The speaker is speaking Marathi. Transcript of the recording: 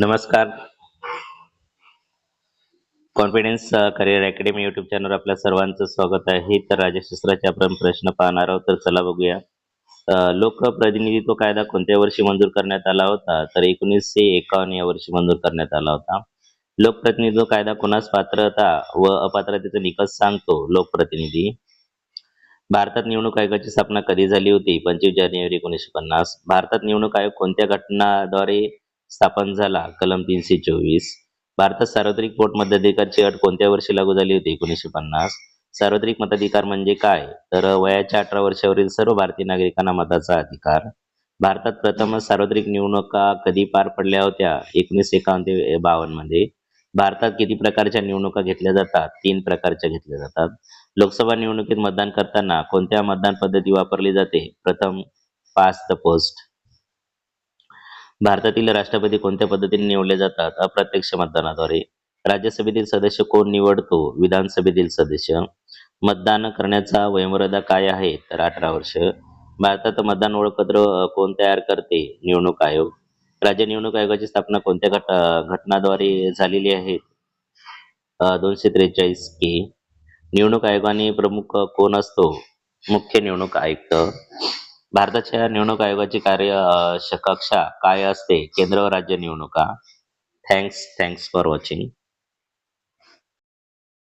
नमस्कार. Confidence career academy YouTube channel आपल्या सर्वांचं स्वागत आहे. तर राजशास्त्राचे आपण प्रश्न पाहणार आहोत तर चला बघूया. लोकप्रतिनिधित्व कायदा कोणत्या वर्षी मंजूर करण्यात आला होता? तर एकोणीसशे एकावन्न या वर्षी मंजूर करण्यात आला होता. लोकप्रतिनिधित्व कायदा कोणास पात्रता व अपात्रतेचा निकष सांगतो? लोकप्रतिनिधी. भारतात निवडणूक आयोगाची स्थापना कधी झाली होती? पंचवीस जानेवारी एकोणीसशे पन्नास. भारतात निवडणूक आयोग कोणत्या घटनाद्वारे स्थापन झाला. कलम तीनशे चोवीस. भारतात सार्वत्रिक पोट मताधिकारची अट कोणत्या वर्षी लागू झाली होती? एकोणीसशे पन्नास. सार्वत्रिक मताधिकार म्हणजे काय? तर वयाच्या अठरा वर्षावरील सर्व भारतीय नागरिकांना मताचा अधिकार. भारतात प्रथमच सार्वत्रिक निवडणुका कधी पार पडल्या होत्या? एकोणीसशे एकावन्न ते बावन्नमध्ये. भारतात किती प्रकारच्या निवडणुका घेतल्या जातात? तीन प्रकारच्या घेतल्या जातात. लोकसभा निवडणुकीत मतदान करताना कोणत्या मतदान पद्धती वापरली जाते? प्रथम पास द पोस्ट भारतातील राष्ट्रपती कोणत्या पद्धतीने निवडले जातात? अप्रत्यक्ष मतदानाद्वारे. राज्यसभेतील सदस्य कोण निवडतो? विधानसभेतील सदस्य. मतदान करण्याचा वयोमर्यादा काय आहे? तर अठरा वर्ष. भारतात मतदान ओळखपत्र कोण तयार करते? निवडणूक आयोग. राज्य निवडणूक आयोगाची स्थापना कोणत्या घट घटनाद्वारे झालेली आहे? दोनशे त्रेचाळीस के निवडणूक आयोगाने प्रमुख कोण असतो? मुख्य निवडणूक आयुक्त. भारताच्या निवडणूक आयोगाची कार्य कक्षा काय असते? केंद्र व राज्य निवडणुका. Thanks thanks for watching